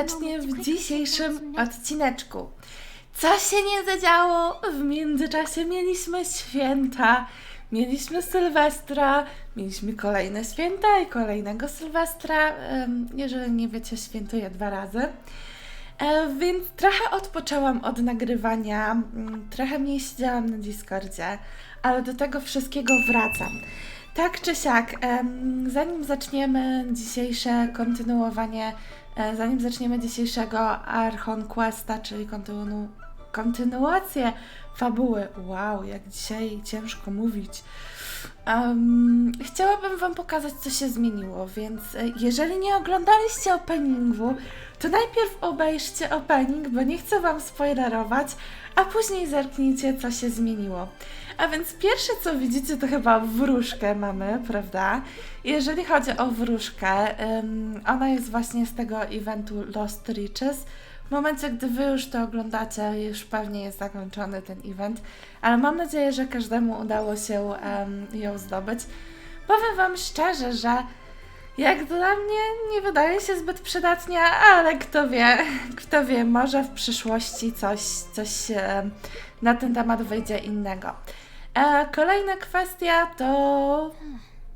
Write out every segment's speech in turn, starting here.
Serdecznie w dzisiejszym odcineczku. Co się nie zadziało? W międzyczasie mieliśmy święta, mieliśmy Sylwestra, mieliśmy kolejne święta i kolejnego Sylwestra. Jeżeli nie wiecie, świętuję dwa razy. E, Więc trochę odpoczęłam od nagrywania, trochę mniej siedziałam na Discordzie, ale do tego wszystkiego wracam. Tak czy siak, zanim zaczniemy dzisiejsze kontynuowanie, zanim zaczniemy dzisiejszego Archon Questa, czyli kontynu, kontynuację fabuły, wow, jak dzisiaj ciężko mówić, Em, chciałabym Wam pokazać, co się zmieniło, więc e, jeżeli nie oglądaliście openingu, to najpierw obejrzcie opening, bo nie chcę Wam spoilerować, a później zerknijcie, co się zmieniło. A więc pierwsze, co widzicie, to chyba wróżkę mamy, prawda? Jeżeli chodzi o wróżkę, em, ona jest właśnie z tego eventu Lost Riches. W momencie, gdy Wy już to oglądacie, już pewnie jest zakończony ten event, ale mam nadzieję, że każdemu udało się em, ją zdobyć. Powiem Wam szczerze, że jak dla mnie nie wydaje się zbyt przydatnia, ale kto wie, kto wie, może w przyszłości coś, coś em, na ten temat wyjdzie innego. E, kolejna kwestia to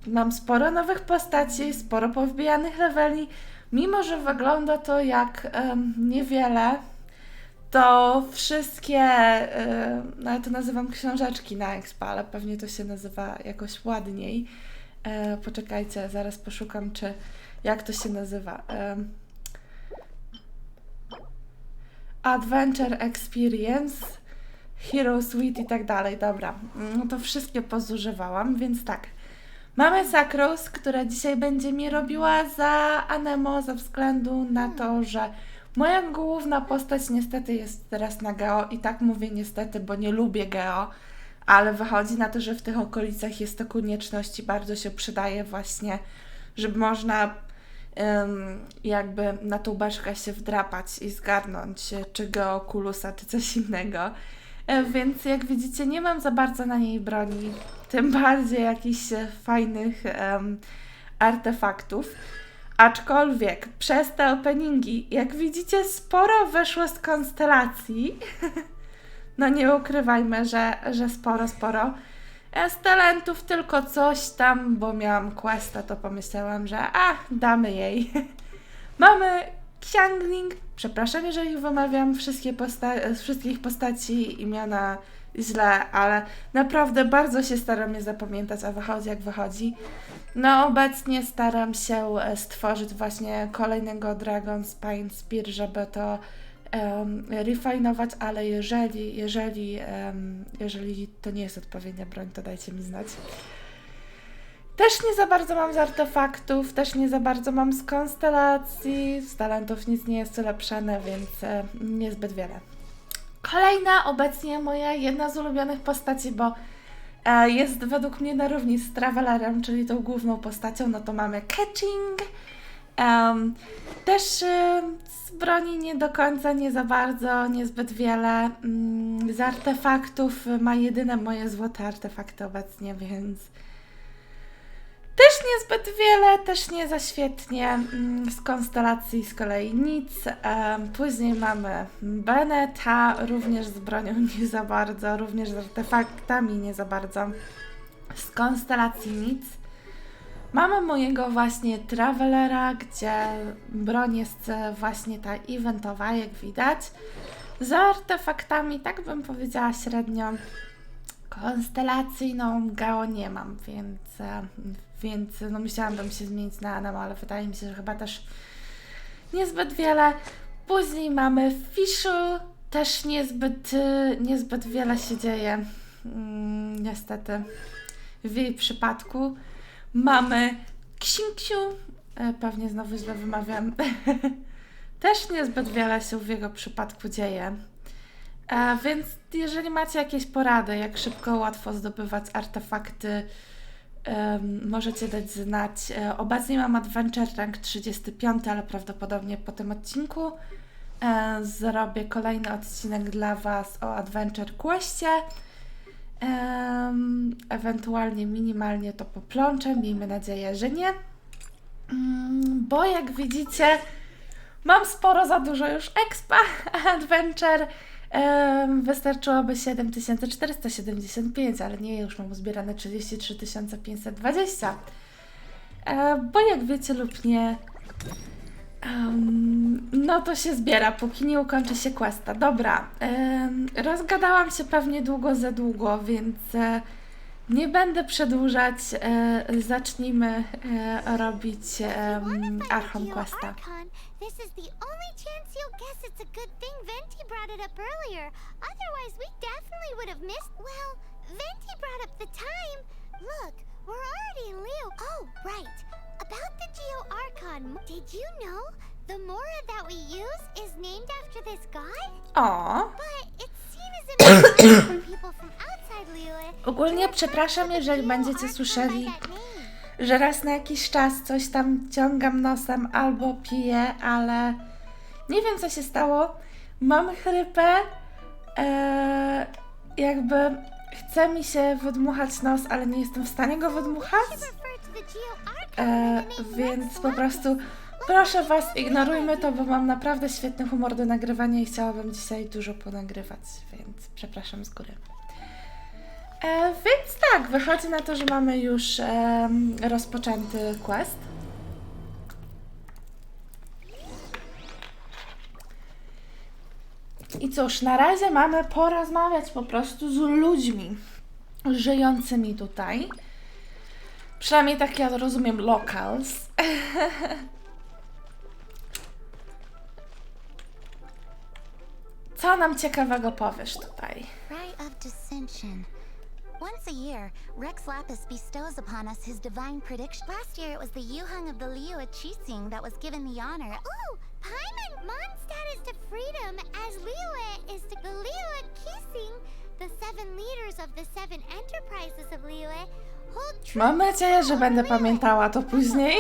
mam sporo nowych postaci, sporo powbijanych leveli. Mimo, że wygląda to jak em, niewiele, to wszystkie, no ja to nazywam książeczki na Expa, ale pewnie to się nazywa jakoś ładniej. E, poczekajcie, zaraz poszukam, czy jak to się nazywa. Adventure Experience, Hero Suite i tak dalej. Dobra, no to wszystkie pozużywałam, więc tak. Mamy Sakros, która dzisiaj będzie mi robiła za Anemo ze względu na to, że moja główna postać niestety jest teraz na Geo i tak mówię niestety, bo nie lubię Geo, ale wychodzi na to, że w tych okolicach jest to konieczność i bardzo się przydaje właśnie, żeby można em, jakby na tą beczkę się wdrapać i zgarnąć czy Geokulusa, czy coś innego. E, Więc jak widzicie, nie mam za bardzo na niej broni, tym bardziej jakichś fajnych em, artefaktów. Aczkolwiek przez te openingi, jak widzicie, sporo wyszło z konstelacji. No nie ukrywajmy, że, że sporo, sporo. E, Z talentów tylko coś tam, bo miałam questa, to pomyślałam, że a, damy jej. Mamy Xiangling. Przepraszam, jeżeli wymawiam wszystkie posta- z wszystkich postaci imiona źle, ale naprawdę bardzo się staram je zapamiętać, a wychodzi jak wychodzi. No obecnie staram się e, stworzyć właśnie kolejnego Dragon Spine Spear, żeby to um, refinować, ale jeżeli, jeżeli, em, jeżeli to nie jest odpowiednia broń, to dajcie mi znać. Też nie za bardzo mam z artefaktów, też nie za bardzo mam z konstelacji, z talentów nic nie jest ulepszane, więc e, niezbyt wiele. Kolejna obecnie moja jedna z ulubionych postaci, bo e, jest według mnie na równi z Travelerem, czyli tą główną postacią, no to mamy Catching. Em, też e, z broni nie do końca, nie za bardzo, niezbyt wiele. Mm, z artefaktów ma jedyne moje złote artefakty obecnie, więc też niezbyt wiele, też nie za świetnie. Mm, Z konstelacji z kolei nic. Później mamy Beneta, również z bronią nie za bardzo, również z artefaktami nie za bardzo. Z konstelacji nic. Mamy mojego właśnie Travelera, gdzie broń jest e, właśnie ta eventowa, jak widać. Z artefaktami, tak bym powiedziała średnio. Konstelacyjną Geo nie mam, więc, e, więc no musiałabym się zmienić na Anam, ale wydaje mi się, że chyba też niezbyt wiele. Później mamy Fishu, też niezbyt, e, niezbyt wiele się dzieje, mm, niestety, w jej przypadku. Mamy Księciu, e, pewnie znowu źle wymawiam, też niezbyt wiele się w jego przypadku dzieje. E, więc jeżeli macie jakieś porady, jak szybko, łatwo zdobywać artefakty, możecie dać znać. E, obecnie mam Adventure Rank 35, ale prawdopodobnie po tym odcinku e, zrobię kolejny odcinek dla Was o Adventure Questie. Ewentualnie minimalnie to poplączę, miejmy nadzieję, że nie. Mm, bo jak widzicie, mam sporo za dużo już expa adventure. Wystarczyłoby 7475, ale nie, już mam uzbierane 33 520. E, bo jak wiecie lub nie, no to się zbiera, póki nie ukończy się questa. Dobra, rozgadałam się pewnie długo za długo, więc e, nie będę przedłużać. E, zacznijmy robić Archon Questa. This is the only chance you'll guess it's a good thing Venti brought it up earlier. Otherwise, we definitely would have missed. Well, Venti brought up the time. Look, we're already in Leo. Oh, right. About the Geo Archon, did you know the Mora that we use is named after this god? O! But it's seen as impossible for people from outside Liyue. Ogólnie przepraszam, refer to the jeżeli będziecie słyszeli. Że raz na jakiś czas coś tam ciągam nosem albo piję, ale nie wiem co się stało. Mam chrypę, e, jakby chce mi się wydmuchać nos, ale nie jestem w stanie go wydmuchać. E, więc po prostu proszę Was, ignorujmy to, bo mam naprawdę świetny humor do nagrywania i chciałabym dzisiaj dużo ponagrywać, więc przepraszam z góry. E, więc tak, wychodzi na to, że mamy już em, rozpoczęty quest. I cóż, na razie mamy porozmawiać po prostu z ludźmi żyjącymi tutaj. Przynajmniej tak ja rozumiem locals. Co nam ciekawego powiesz tutaj? Of. Once a year, Rex Lapis bestows upon us his divine prediction. Last year, it was the Yuhung of the Liu Qixing that was given the honor. Ooh, Paimon Mon status to freedom as Liyue is to the Liyue Kissing. The seven leaders of the seven enterprises of Liyue hold true Mam nadzieję, że będę pamiętała to później.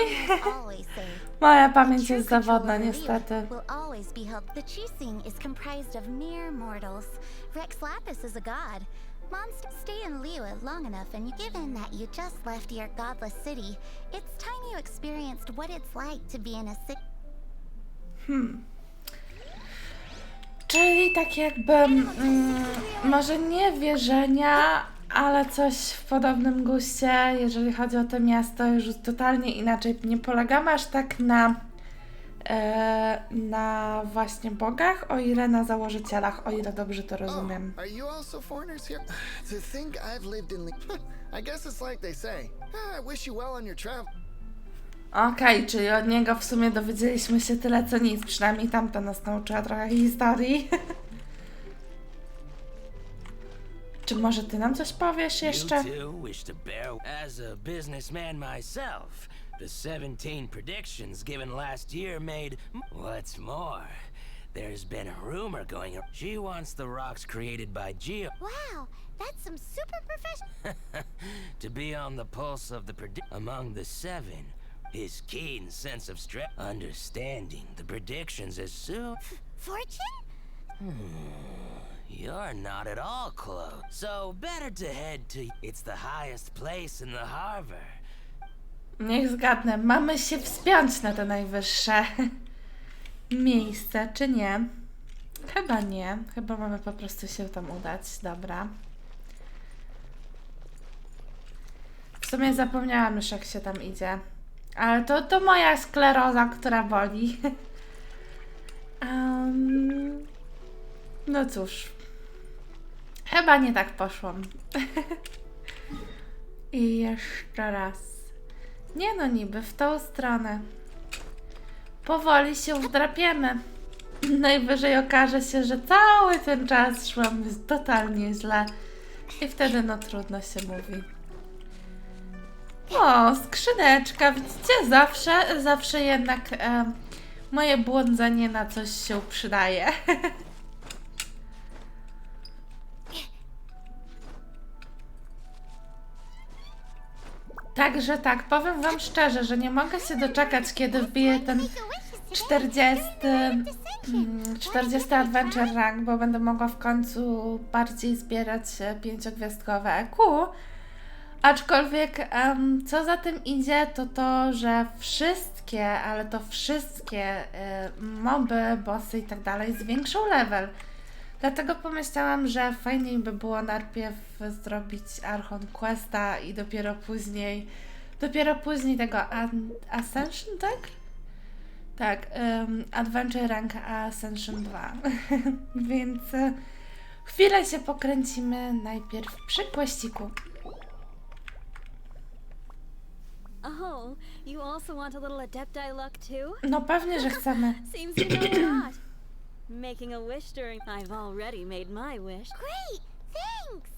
Moja "The pamięć jest zawodna niestety. Will always be held. The Qixing is comprised of mere mortals. Rex Lapis is a god. Monsters stay in Liyue long enough, and given that you just left your godless city, it's time you experienced what it's like to be in a city. Czyli tak jakby, mm, może nie wierzenia, ale coś w podobnym guście, jeżeli chodzi o to miasto, już totalnie inaczej. Nie polegamy aż tak na, na właśnie bogach, o ile na założycielach, o ile dobrze to rozumiem. Oh, are you also foreigners here? To think I've lived in the. I guess it's like they say. Ah, I wish you well on your travel. Okej, czyli od niego w sumie dowiedzieliśmy się tyle co nic, przynajmniej tamta nas nauczyła trochę historii. Czy może ty nam coś powiesz jeszcze? You too wish to bear as a businessman myself. The 17 predictions given last year made. What's more, there's been a rumor going. ar- She wants the rocks created by Geo Wow, that's some super professional. to be on the pulse of the predict among the seven. His keen sense of stress, understanding the predictions as soon. Fortune? Hmm, you're not at all close. So better to head to. It's the highest place in the harbor. Niech zgadnę, mamy się wspiąć na te najwyższe miejsce, czy nie? Chyba nie. Chyba mamy po prostu się tam udać. Dobra. W sumie zapomniałam już, jak się tam idzie. Ale to, to moja skleroza, która boli. Em, no cóż. Chyba nie tak poszłam. I jeszcze raz. Nie no, niby w tą stronę. Powoli się wdrapiemy. Najwyżej okaże się, że cały ten czas szłam totalnie źle. I wtedy no trudno się mówi. O, skrzyneczka, widzicie? Zawsze, zawsze jednak e, moje błądzenie na coś się przydaje. Także tak, powiem Wam szczerze, że nie mogę się doczekać, kiedy wbije ten 40, mm, 40 Adventure Rank, bo będę mogła w końcu bardziej zbierać e, pięciogwiazdkowe EQ. Aczkolwiek, em, co za tym idzie, to to, że wszystkie, ale to wszystkie y, moby, bossy i tak dalej zwiększą level. Dlatego pomyślałam, że fajniej by było najpierw zrobić Archon Questa i dopiero później, dopiero później tego An- Ascension, tak? Tak, em, Adventure Rank Ascension 2. Więc e, chwilę się pokręcimy najpierw przy kłeściku. Oh? No pewnie, że chcemy. Seems you know a lot. Making a wish during. I've already made my wish. Great! Thanks!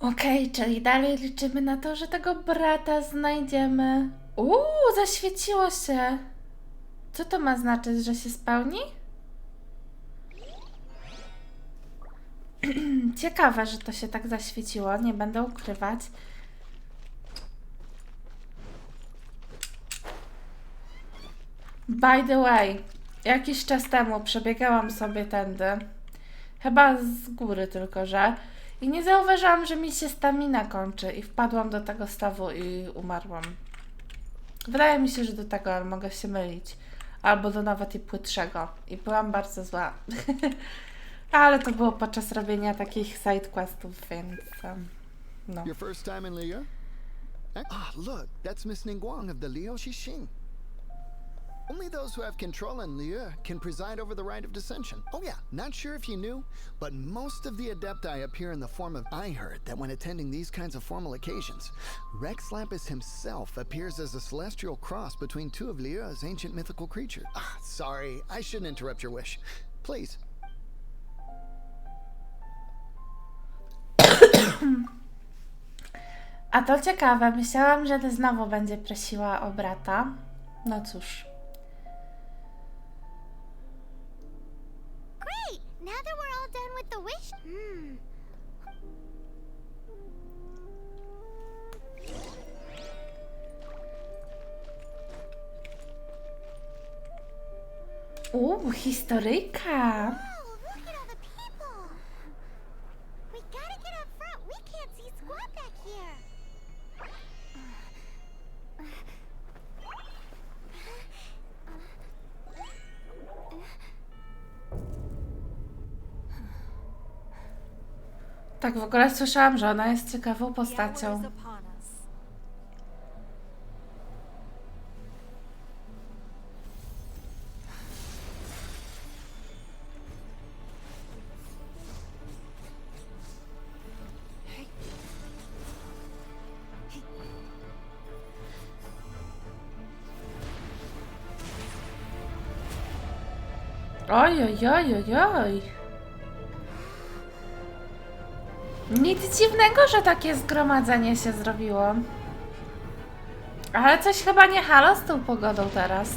Okej, czyli dalej liczymy na to, że tego brata znajdziemy. Uuu, zaświeciło się. Co to ma znaczyć, że się spełni? Ciekawe, że to się tak zaświeciło, nie będę ukrywać. By the way, jakiś czas temu przebiegałam sobie tędy. Chyba z góry tylko, że. I nie zauważyłam, że mi się stamina kończy i wpadłam do tego stawu i umarłam. Wydaje mi się, że do tego, ale mogę się mylić. Albo do nawet i płytszego. I byłam bardzo zła. ale to było podczas robienia takich side questów, więc em, no. Your first time in Liu? Ah, look, that's Miss Ningguang of the Liu Xixing. Only those who have control in Liu can preside over the rite of dissension. Oh yeah, not sure if you knew, but most of the Adepti appear in the form of I heard that when attending these kinds of formal occasions, Rex Lapis himself appears as a celestial cross between two of Liu's ancient mythical creatures. Ah, sorry, I shouldn't interrupt your wish. Please. A to ciekawe, myślałam, że znowu będzie prosiła o brata. No cóż. Now that we're all done with the wish. Hmm. Uuu, historyjka. Tak, w ogóle słyszałam, że ona jest ciekawą postacią. Oj, oj, oj, oj, oj. Nic dziwnego, że takie zgromadzenie się zrobiło. Ale coś chyba nie halo z tą pogodą teraz.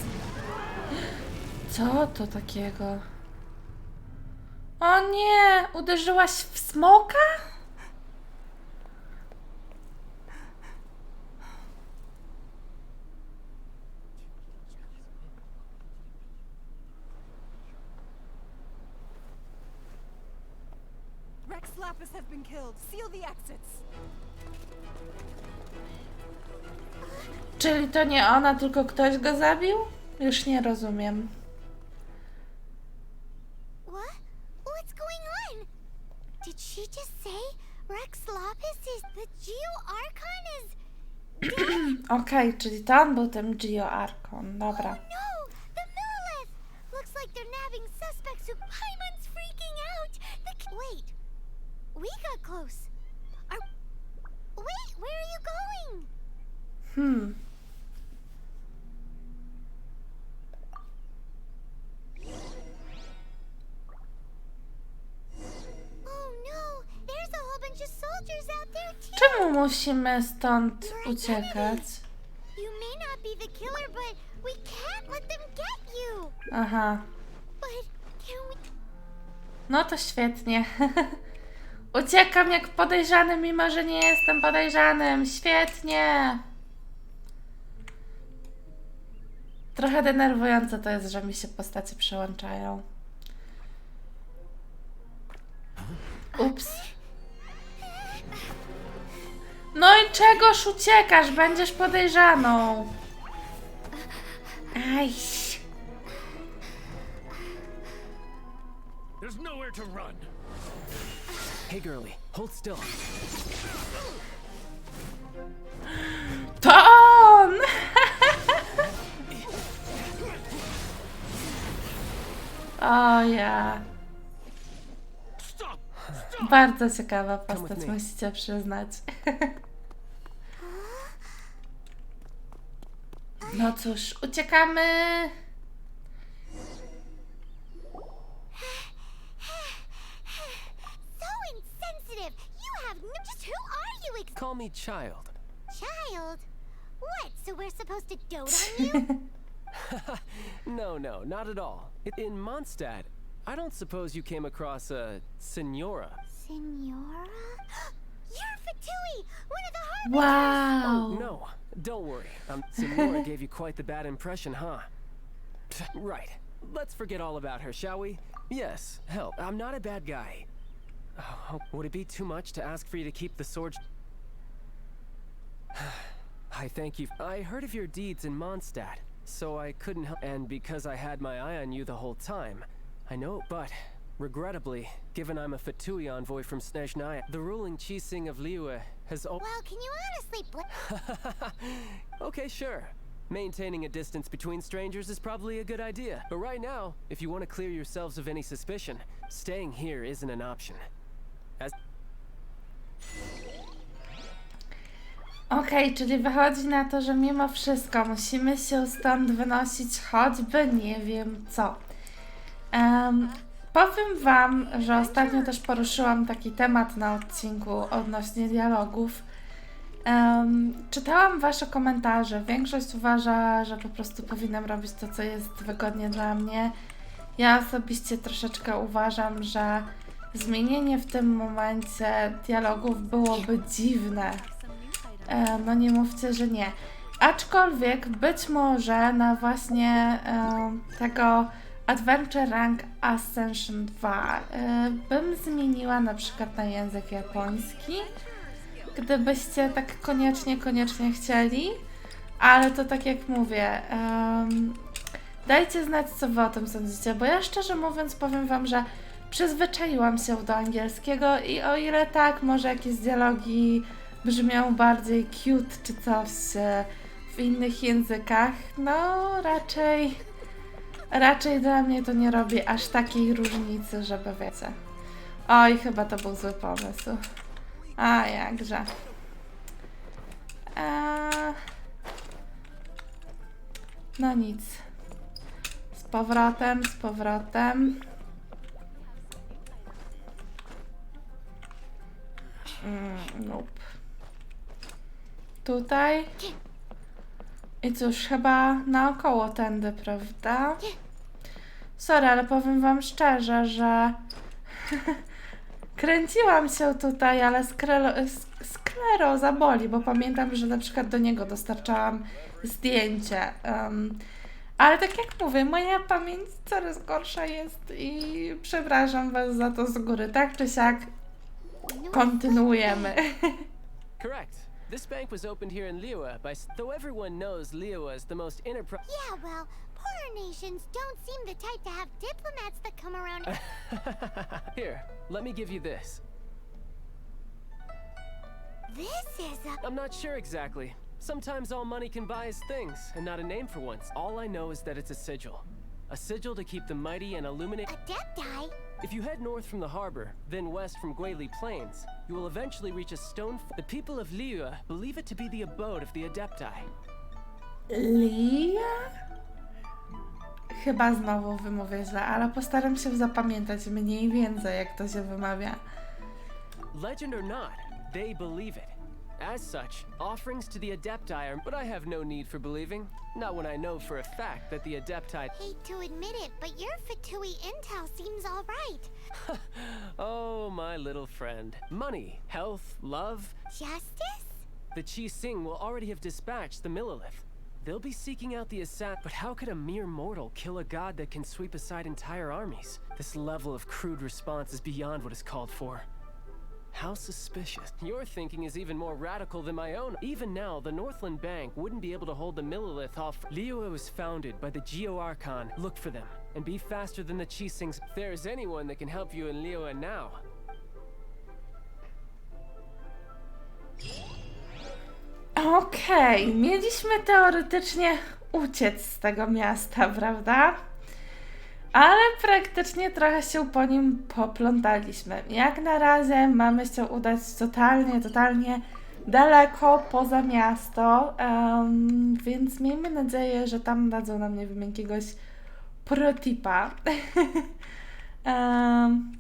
Co to takiego? O nie! Uderzyłaś w smoka? Czyli to nie ona, tylko ktoś go zabił? Już nie rozumiem. What? What's going on? Did she just say Rex Lapis is the Geo Archon is Okej, czyli to on był tym Gio Arkon. Dobra. no the Millith? Looks like they're nabbing suspects who Paimon's freaking out. The k- wait, we got close. Are wait, where are you going? Hmm. Oh no, there's a whole bunch of soldiers out there too. Czemu musimy stąd uciekać? You may not be the killer, but we can't let them get you. Aha. But can we? No to świetnie. Uciekam jak podejrzany, mimo że nie jestem podejrzanym. Świetnie. Trochę denerwujące to jest, że mi się postacie przełączają. Ups. No i czegoż uciekasz? Będziesz podejrzaną. Aj. There's nowhere to run. Hey, girlie, hold still. To on! O ja. Stop! Bardzo ciekawa postać, musicie przyznać. No cóż, uciekamy. Call me child. child? What? So we're supposed to dote on you? No, no, not at all. In Mondstadt, I don't suppose you came across a senora. Senora? You're Fatui! One of the harbingers! Wow. Oh, No, don't worry. Um, senora gave you quite the bad impression, huh? right. Let's forget all about her, shall we? Yes, help. I'm not a bad guy. Oh, would it be too much to ask for you to keep the sword? I thank you. I heard of your deeds in Mondstadt, so I couldn't help. And because I had my eye on you the whole time, I know. But regrettably, given I'm a Fatui envoy from Snezhnaya, the ruling Chising of Liyue has. Well, can you honestly bl- okay, sure. Maintaining a distance between strangers is probably a good idea. But right now, if you want to clear yourselves of any suspicion, staying here isn't an option. As Okej, czyli wychodzi na to, że mimo wszystko musimy się stąd wynosić choćby nie wiem co. Em, powiem Wam, że ostatnio też poruszyłam taki temat na odcinku odnośnie dialogów. Czytałam Wasze komentarze. Większość uważa, że po prostu powinnam robić to, co jest wygodnie dla mnie. Ja osobiście troszeczkę uważam, że zmienienie w tym momencie dialogów byłoby dziwne. E, no nie mówcie, że nie. Aczkolwiek być może na właśnie e, tego Adventure Rank Ascension 2 e, bym zmieniła na przykład na język japoński, gdybyście tak koniecznie, koniecznie chcieli, ale to tak jak mówię, dajcie znać co wy o tym sądzicie, bo ja szczerze mówiąc powiem wam, że przyzwyczaiłam się do angielskiego i o ile tak, może jakieś dialogi brzmią bardziej cute czy coś e, w innych językach, no raczej raczej dla mnie to nie robi aż takiej różnicy, żeby wiecie. Oj, chyba to był zły pomysł. A jakże. Eee... No nic. Z powrotem, z powrotem. Mm, nope. Tutaj. I cóż, chyba naokoło tędy, prawda? Sorry, ale powiem wam szczerze, że kręciłam się tutaj, ale skrelo, sk- skleroza boli, bo pamiętam, że na przykład do niego dostarczałam zdjęcie. em, ale tak jak mówię, moja pamięć coraz gorsza jest i przepraszam was za to z góry. Tak czy siak, kontynuujemy. correct. This bank was opened here in Liyue by. Though everyone knows Liyue is the most enterprise. Yeah, well, poorer nations don't seem the type to have diplomats that come around. Here, let me give you this. this is a. I'm not sure exactly. Sometimes all money can buy is things, and not a name for once. All I know is that it's a sigil. A sigil to keep the mighty and illuminate. Adepti? If you head north from the harbor, then west from Guili Plains, you will eventually reach a stone. The people of Liyue believe it to be the abode of the Adepti. Lia? Chyba znowu wymówię źle, ale postaram się zapamiętać mniej więcej, jak to się wymawia. Legend or not, they believe it. As such, offerings to the Adepti are. But I have no need for believing. Not when I know for a fact that the Adepti. Hate to admit it, but your Fatui intel seems alright. Oh, my little friend. Money, health, love. Justice? The Chi Sing will already have dispatched the Millilith. They'll be seeking out the assassin. But how could a mere mortal kill a god that can sweep aside entire armies? This level of crude response is beyond what is called for. How suspicious. Your thinking is even more radical than my own. Even now, the Northland Bank wouldn't be able to hold the Millilith off. Liyue was founded by the Geo Archon. Look for them, and be faster than the Chisings. If there is anyone that can help you in Liyue now, Okej, mieliśmy teoretycznie uciec z tego miasta, prawda? Ale praktycznie trochę się po nim poplątaliśmy. Jak na razie mamy się udać totalnie, totalnie daleko poza miasto, em, więc miejmy nadzieję, że tam dadzą nam, nie wiem, jakiegoś protipa. um,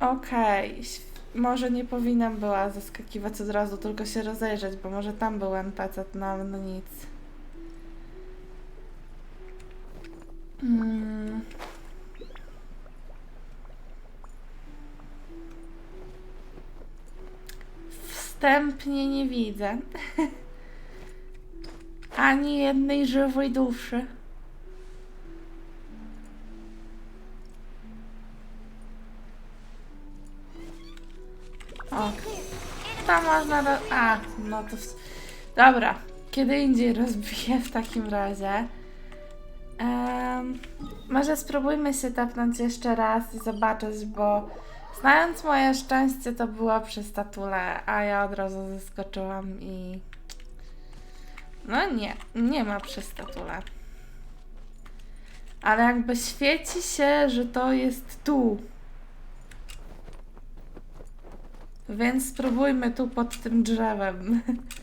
Okej, ś- może nie powinnam była zaskakiwać od razu, tylko się rozejrzeć, bo może tam był NPC, no ale no nic. Mm. Wstępnie nie widzę. Ani jednej żywej duszy. O, tam można. Ro- A, no to. Dobra, kiedy indziej rozbiję w takim razie. Em, może spróbujmy się tapnąć jeszcze raz i zobaczyć, bo znając moje szczęście, to było przy statule, a ja od razu zaskoczyłam i. No nie, nie ma przy statule. Ale jakby świeci się, że to jest tu. Więc spróbujmy tu pod tym drzewem.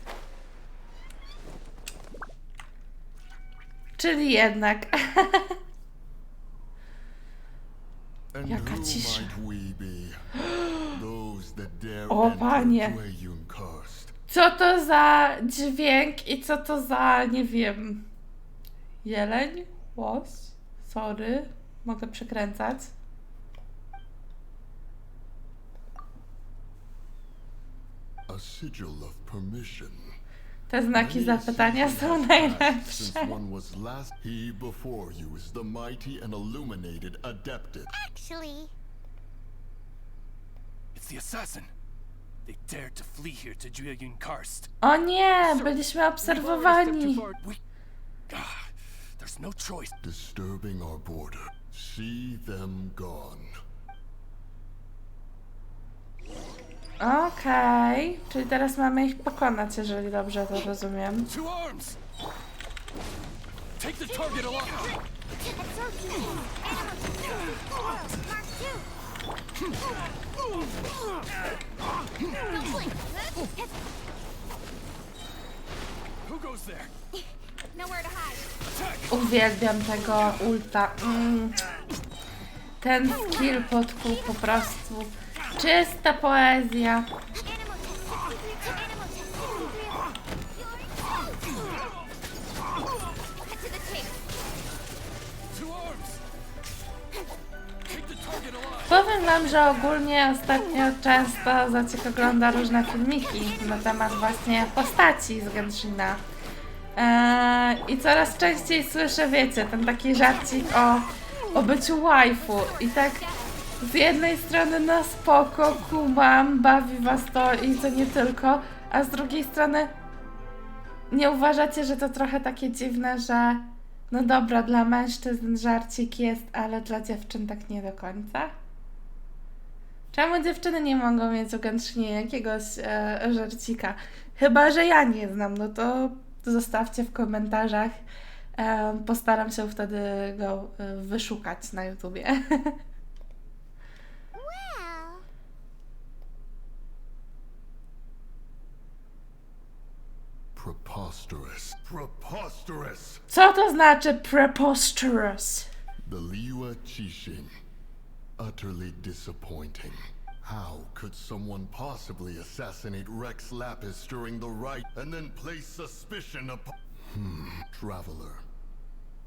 Czyli jednak. Jaka cisza. O, panie. Co to za dźwięk i co to za, nie wiem, jeleń? Łoś? Sorry, mogę przekręcać. A sigil of permission. Te znaki zapytania są najlepsze. Since one was last, he before you is the mighty and illuminated Adepted. Actually, It's the assassin. They dared to flee here to Jueyun Karst. O nie, byliśmy obserwowani. We. Ah, there's no choice. Disturbing our border. See them gone. Okej, czyli teraz mamy ich pokonać, jeżeli dobrze to rozumiem. Uwielbiam tego ulta. Mm. Ten skill podkuł po prostu. Czysta poezja. Powiem wam, że ogólnie ostatnio często Zacek ogląda różne filmiki na temat właśnie postaci z Genshina. Eee, I coraz częściej słyszę, wiecie, ten taki żarcik o, o byciu waifu. I tak z jednej strony no spoko, kumam, bawi was to i to nie tylko, a z drugiej strony nie uważacie, że to trochę takie dziwne, że no dobra, dla mężczyzn żarcik jest, ale dla dziewczyn tak nie do końca? Czemu dziewczyny nie mogą mieć u Genshinie jakiegoś e, żarcika? Chyba, że ja nie znam, no to zostawcie w komentarzach. E, postaram się wtedy go e, wyszukać na YouTubie. Preposterous. Preposterous! Co to znaczy preposterous? The Liwa Qixing. Utterly disappointing. How could someone possibly assassinate Rex Lapis during the rite and then place suspicion upon... Hmm, traveler.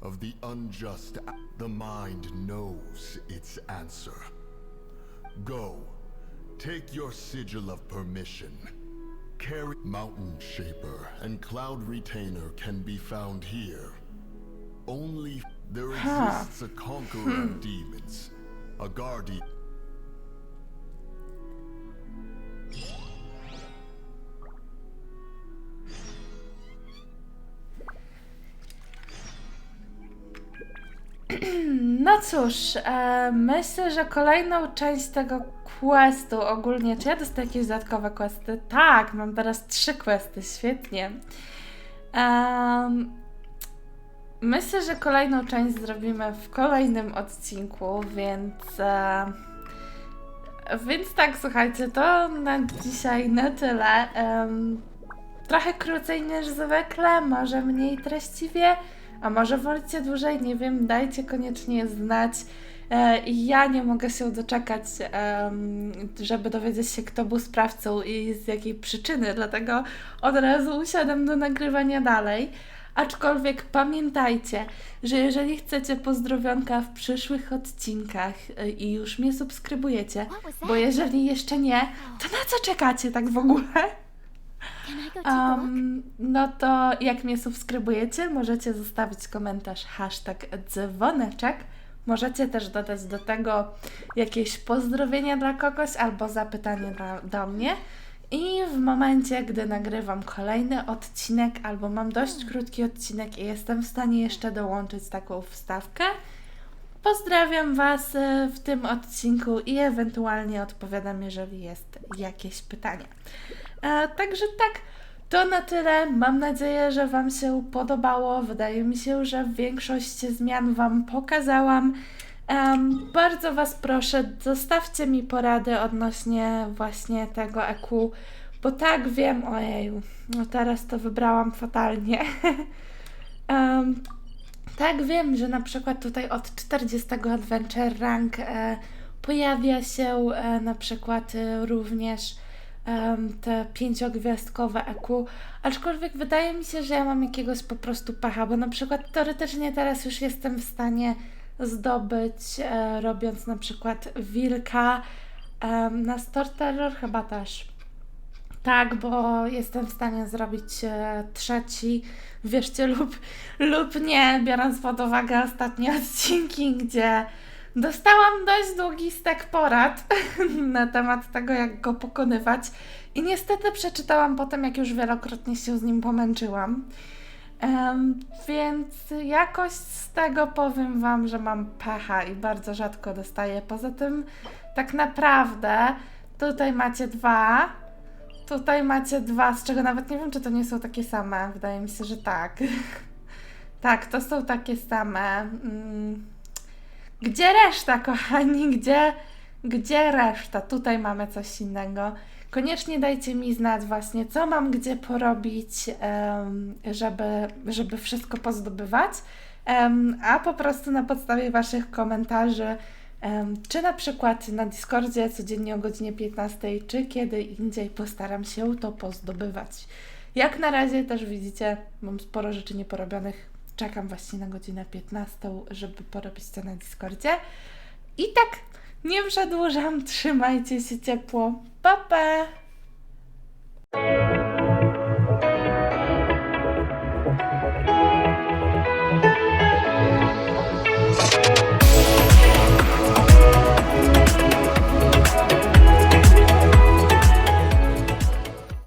Of the unjust, the mind knows its answer. Go. Take your sigil of permission. Carry Mountain Shaper and Cloud Retainer can be found here. Only there exists a conqueror of hmm. demons, a guardian. Cóż, e, myślę, że kolejną część tego questu ogólnie, czy ja dostaję jakieś dodatkowe questy? Tak, mam teraz trzy questy, świetnie. Myślę, że kolejną część zrobimy w kolejnym odcinku, więc... E, więc tak, słuchajcie, to na dzisiaj na tyle. Trochę krócej niż zwykle, może mniej treściwie, a może wolicie dłużej, nie wiem, dajcie koniecznie znać. E, I ja nie mogę się doczekać, żeby dowiedzieć się, kto był sprawcą i z jakiej przyczyny, dlatego od razu usiadam do nagrywania dalej. Aczkolwiek pamiętajcie, że jeżeli chcecie pozdrowionka w przyszłych odcinkach e, i już mnie subskrybujecie, bo jeżeli jeszcze nie, to na co czekacie tak w ogóle? Um, no to jak mnie subskrybujecie, możecie zostawić komentarz hashtag dzwoneczek. Możecie też dodać do tego jakieś pozdrowienia dla kogoś albo zapytanie dla, do mnie. I w momencie, gdy nagrywam kolejny odcinek albo mam dość krótki odcinek i jestem w stanie jeszcze dołączyć taką wstawkę, pozdrawiam Was e, w tym odcinku i ewentualnie odpowiadam, jeżeli jest jakieś pytanie. E, także tak, to na tyle. Mam nadzieję, że Wam się podobało. Wydaje mi się, że większość zmian Wam pokazałam. Em, bardzo Was proszę, zostawcie mi porady odnośnie właśnie tego EQ, bo tak wiem, ojeju, no teraz to wybrałam fatalnie. Em, tak wiem, że na przykład tutaj od 40 Adventure Rank e, pojawia się e, na przykład e, również te pięciogwiazdkowe EQ, aczkolwiek wydaje mi się, że ja mam jakiegoś po prostu pecha, bo na przykład teoretycznie teraz już jestem w stanie zdobyć, e, robiąc na przykład wilka em, na Store chyba też. Tak, bo jestem w stanie zrobić e, trzeci, wierzcie lub, lub nie, biorąc pod uwagę ostatnie odcinki, gdzie dostałam dość długi stek porad na temat tego, jak go pokonywać. I niestety przeczytałam potem, jak już wielokrotnie się z nim pomęczyłam. Em, więc jakoś z tego powiem Wam, że mam pecha i bardzo rzadko dostaję. Poza tym, tak naprawdę, tutaj macie dwa, tutaj macie dwa, z czego nawet nie wiem, czy to nie są takie same. Wydaje mi się, że tak. tak, to są takie same. Mm. Gdzie reszta, kochani? Gdzie, gdzie reszta? Tutaj mamy coś innego. Koniecznie dajcie mi znać właśnie, co mam gdzie porobić, żeby, żeby wszystko pozdobywać. A po prostu na podstawie Waszych komentarzy, czy na przykład na Discordzie codziennie o godzinie 15, czy kiedy indziej postaram się to pozdobywać. Jak na razie też widzicie, mam sporo rzeczy nieporobionych. Czekam właśnie na godzinę 15, żeby porobić to na Discordzie. I tak, nie przedłużam, trzymajcie się ciepło. Pa, pa!